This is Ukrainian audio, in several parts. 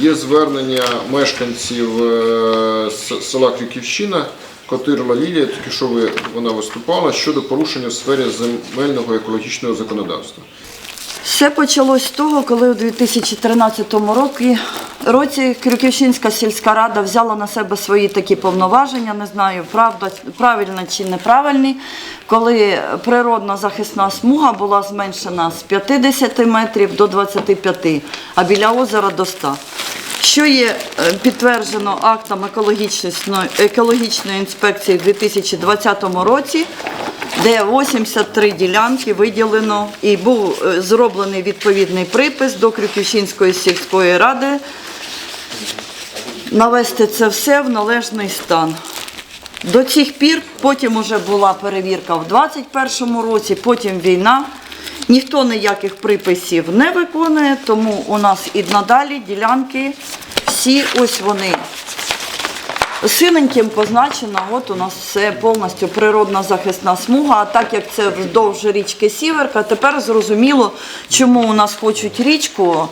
Є звернення мешканців е, села Крюківщина, Котирла Лілія, тільки що вона виступала, щодо порушення в сфері земельного екологічного законодавства. Все почалось з того, коли у 2013 році, році Крюківщинська сільська рада взяла на себе свої такі повноваження, не знаю, правда, правильно чи неправильні, коли природна захисна смуга була зменшена з 50 метрів до 25, а біля озера до 100. Що є е, підтверджено актом екологічної, екологічної інспекції в 2020 році, де 83 ділянки виділено і був е, зроблений відповідний припис до Крюківщинської сільської ради навести це все в належний стан. До цих пір, потім вже була перевірка в 2021 році, потім війна. Ніхто ніяких приписів не виконує, тому у нас і надалі ділянки всі ось вони. Синеньким позначено, от у нас все повністю природна захисна смуга. А так як це вздовж річки Сіверка, тепер зрозуміло, чому у нас хочуть річку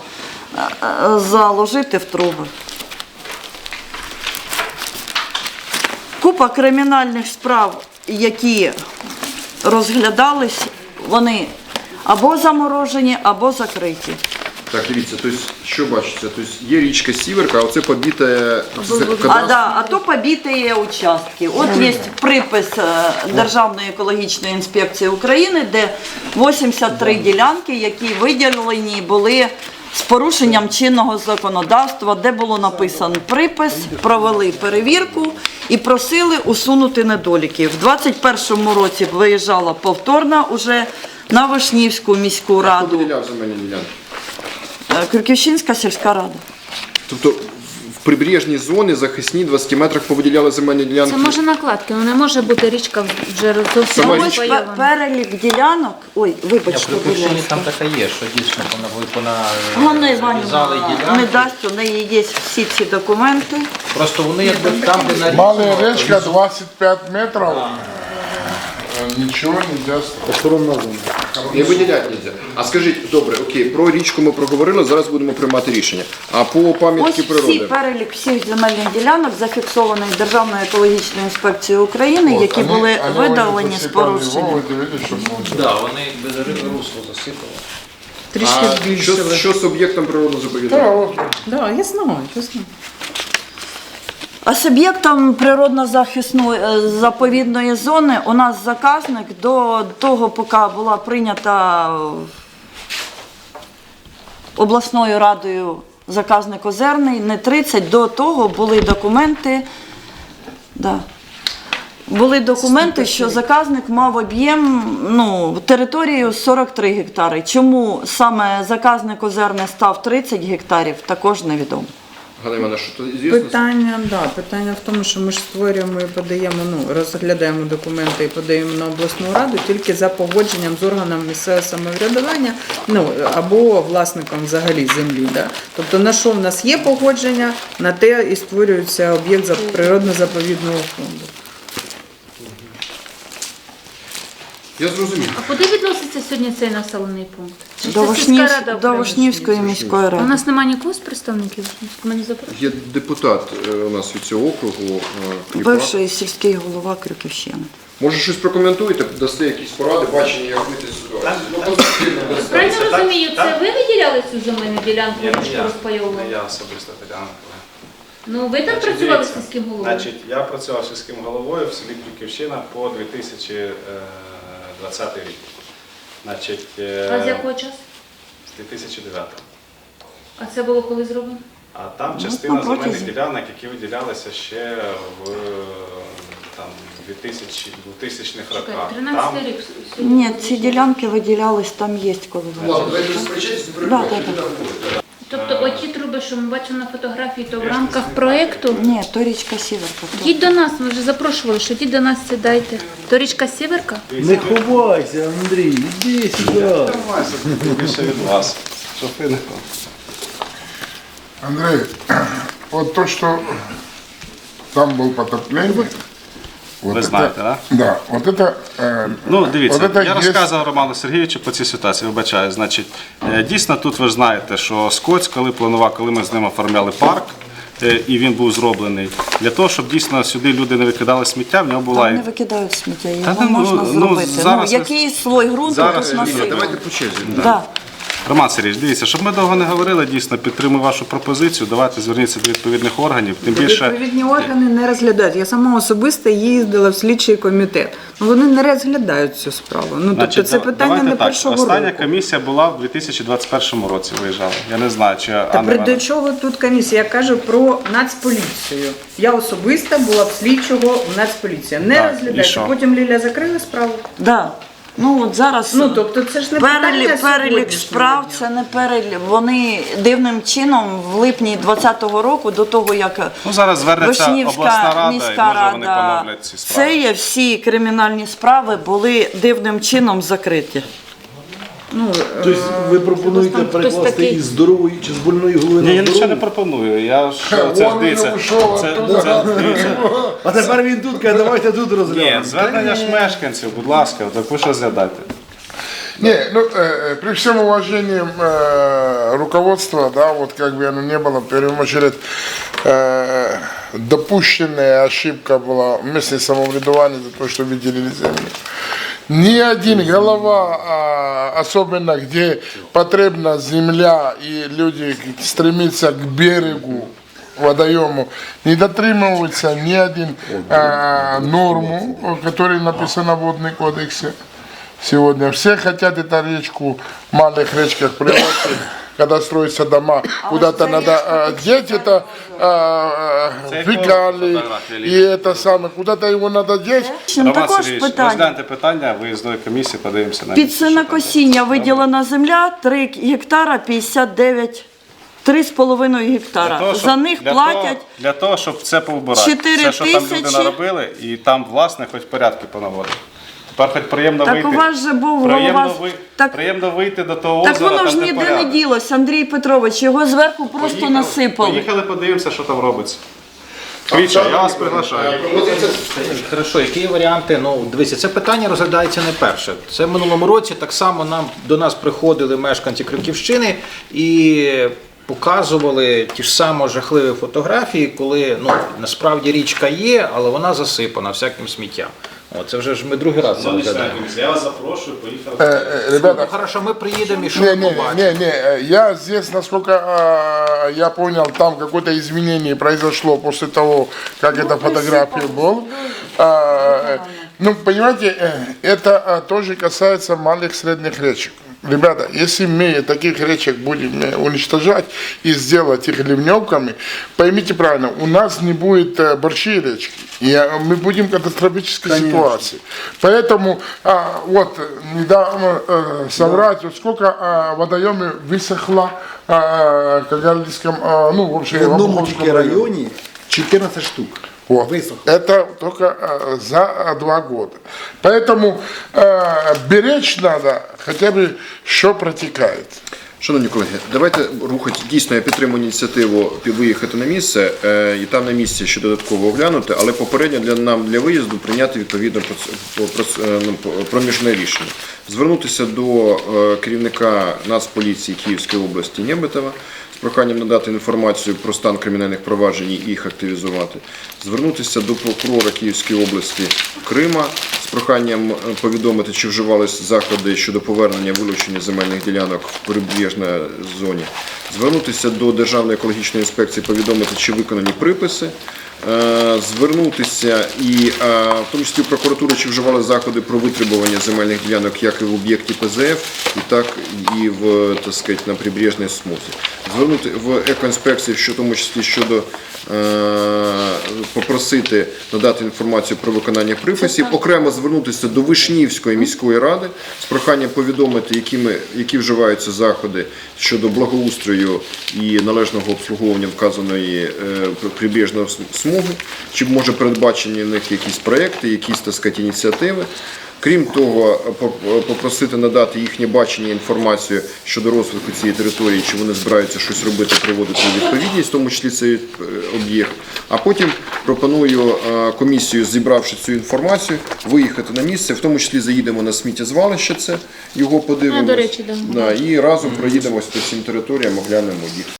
е, е, заложити в труби. Купа кримінальних справ, які розглядались, вони або заморожені, або закриті. Так, дивіться, тобто, що бачиться? Тобто, є річка Сіверка, а оце побіте А, да, а то побиті участки. От є припис е, Державної екологічної інспекції України, де 83 ділянки, які виділені були з порушенням чинного законодавства, де було написано припис, провели перевірку і просили усунути недоліки. В 2021 році виїжджала повторна уже на Вишнівську міську раду, виділяв земельні ділянки. Е, Крюківщинська сільська рада. Тобто в- прибережній зоні захисні 20 метрах повиділяли земельні ділянки. Це може накладки, ну не може бути річка вже зовсім Сама Ось пе- розпайована. перелік ділянок. Ой, Я вибачте, будь припущені ласка. там така є, що дійсно вона ви пона Ганна Іванівна не ділянки. дасть, у неї є всі ці документи. Просто вони якби там, де на Малая речка 25 Э, Ничего нельзя строить. Не виділяти нельзя. А скажіть, добре, окей, про річку ми проговорили, зараз будемо приймати рішення. А по Ось пам'ятки всі природи? перелік всіх земельних ділянок зафіксований Державною екологічною інспекцією України, Вот, які они- були они видалені з порушенням. что. Да, вони без русло засипали. Трішки А що, збільшили. що з об'єктом природного Да, заповідання? вот. Да, я знаю, я знаю. А суб'єктом природно-захисної е, заповідної зони у нас заказник до того, поки була прийнята обласною радою заказник Озерний, не 30, до того були документи. Да. Були документи, що заказник мав об'єм ну, територію 43 гектари. Чому саме заказник Озерне став 30 гектарів, також невідомо. Івановна, що то звісно? Питання, да, питання в тому, що ми ж створюємо і подаємо, ну, розглядаємо документи і подаємо на обласну раду тільки за погодженням з органом місцевого самоврядування, ну, або власником взагалі землі. Да. Тобто на що в нас є погодження, на те і створюється об'єкт природно-заповідного фонду. Я зрозумів. А куди відноситься сьогодні цей населений пункт? Чи До, це Вишнів... сільська рада до? Вишнівської міської У ради. нас немає нікого з представників? Мене запрошують. Є депутат е, у нас від цього округу. е. Бивший сільський голова Крюківщини. Може щось прокоментуєте, дасте якісь поради, бачення, як вийти з ситуації? Ну, позитивно, Правильно розумію, це ви виділяли цю земельну ділянку, Ні, не річку я, розпайовували? не я особисто Тетяна. Ну ви там Значить, працювали з дивіться. сільським головою? Значить, я працював сільським головою в селі Крюківщина по 2020 рік. Значить, е, А з якого часу? з 2009. А це було коли зроблено? А там Ну, частина на земельних ділянок, які виділялися ще в там, 2000 2000 х роках. 13 Там, рік сьогодні. Ні, ці ділянки виділялись, там є коли ви. Ладно, давайте Да, да, да. Тобто оті труби, що ми бачимо на фотографії, то в рамках проєкту. Ні, то річка Сіверка. Йдіть до нас, ми вже запрошували, що йдіть до нас сідайте. То річка Сіверка? Не ховайся, Андрій, іди сюди. Тримайся, більше від вас. Ви Андрей, вот то, что там был потопление, Вот Ви это- знаєте, так? Да, вот это... э, Ну, дивіться, вот это я есть- розказував Роману Сергійовичу по цій ситуації, вибачаю. Значить, е, дійсно тут ви ж знаєте, що Скотс, коли планував, коли ми з ним оформляли парк, е, і він був зроблений, для того, щоб дійсно сюди люди не викидали сміття, в нього була Там і не викидають сміття, Та його ну, можна ну, зробити. Ну, зараз ви- який слой ґрунту зараз тут ви- насипати? Давайте по черзі. Да. Роман Сергійович, дивіться, щоб ми довго не говорили, дійсно підтримую вашу пропозицію. Давайте зверніться до відповідних органів. Тим більше Відповідні органи не розглядають. Я сама особисто їздила в слідчий комітет. Ну вони не розглядають цю справу. Ну тобто це питання не так. першого Остання року. комісія була в 2021 році. Виїжджала. Я не знаю, чи Та Анна при Іванівна- до чого тут комісія? Я кажу про нацполіцію. Я особисто була в слідчого в нацполіції. Не Так, і розглядається. що? Потім Ліля закрила справу. Да. Ну от зараз Ну тобто це ж не питання перелік, перелік сьогоднішнього справ дня. це не перелік. Вони дивним чином в липні 2020 року, до того як Ну, зараз звернеться Вишнівська обласна рада, і міська може вони рада, поновлять ці справи. це є всі кримінальні справи були дивним чином закриті. Ну, Тобто ви пропонуєте Хтось перекласти такий- із здорової чи з больної голови Ні, на я нічого не здорову? пропоную. Я ж це Вон ж він дивіться. ушов Це, оттуда. це, дивіться. А тепер він тут каже, давайте тут Ні, розглянемо. звернення ж мешканців, будь ласка, так ви ж розглядайте. Не, ну, э, э, при всем уважении э, руководства, да, вот как бы оно ни было, в первую очередь, э, допущенная ошибка была вместе самовредования за то, что выделили землю. Ни один голова, а, особенно где потребна земля и люди стремятся к берегу, водоему, не дотримывается ни один а, норму, которая написана в водном кодексе сегодня. Все хотят эту речку в малых речках превратить, когда строятся дома, куда-то надо а, деть это а, Це фекалии, и это самое, куда-то его надо деть. Роман Роман також питання. розгляньте питання виїзної комісії, подивимося на Під там. виділена земля 3 гектара 59, 3,5 гектара. Для того, щоб- За них для платять того, для того, щоб це повбирати. Чотири Все, що там люди наробили, і там, власне, хоч порядки понаводити. Тепер хоч приємно Так вийти. у вас же був приємно, голова- ви- Так- приємно вийти до того Так озера, воно ж там, де ніде не порядок. ділося, Андрій Петрович. Його зверху просто Поїхали- насипали. Поїхали, подивимося, що там робиться. Квіча, я вас приглашаю. Хорошо, які є варіанти? Ну, дивіться, це питання розглядається не перше. Це в минулому році так само нам до нас приходили мешканці Крюківщини і показували ті ж самі жахливі фотографії, коли ну насправді річка є, але вона засипана всяким сміттям. О, це вже ж ми другий раз це розглядаємо. Я вас запрошую, поїхали. Э, э, Ребята, Ну, хорошо, ми приїдемо і що Не, ми не, побачимо? не, не, э, я здесь, насколько э, я понял, там какое-то изменение произошло после того, как эта фотография была. А, э, ну, понимаете, э, это э, тоже касается малых средних речек. Ребята, если мы таких речек будем э, уничтожать и сделать их ливневками, поймите правильно, у нас не будет э, большие речки, и э, мы будем в катастрофической ситуации. Поэтому а, вот недавно э, соврать, вот сколько э, водоемов высохло, как говорится, э, ну, в общем, В тільки районе. районі 14 штук. Вот. Высохло. Это только э, за э, два года. Поэтому э, беречь надо хотя бы, что протекает. Шановні колеги, давайте рухати. Дійсно, я підтримую ініціативу пі- виїхати на місце е, і там на місці ще додатково оглянути, але попередньо для нам для виїзду прийняти відповідно проц- по- проц- е, ну, по- проміжне рішення. Звернутися до е, керівника Нацполіції Київської області Нєбетова з проханням надати інформацію про стан кримінальних проваджень і їх активізувати. Звернутися до прокурора Київської області Крима з проханням е, повідомити, чи вживались заходи щодо повернення вилучення земельних ділянок в прибережній зоні. Звернутися до Державної екологічної інспекції, повідомити, чи виконані приписи. Е, Звернутися і е, в тому числі в прокуратуру, чи вживали заходи про витребування земельних ділянок як і в об'єкті ПЗФ, і так і в так сказати, на прибережній смузі. Звернути в екоінспекцію, що в тому числі щодо е, попросити надати інформацію про виконання приписів, окремо звернутися до Вишнівської міської ради з проханням повідомити, якими, які вживаються заходи щодо благоустрою і належного обслуговування вказаної е, прибіжної смуги, чи може передбачені в них якісь проекти, якісь так сказати, ініціативи. Крім того, попросити надати їхнє бачення інформацію щодо розвитку цієї території, чи вони збираються щось робити, приводити у відповідність, в тому числі цей е, об'єкт. А потім пропоную е, комісію, зібравши цю інформацію, виїхати на місце, в тому числі заїдемо на сміттєзвалище, це його подивимося. Да. І разом проїдемось по цим територіям, оглянемо їх.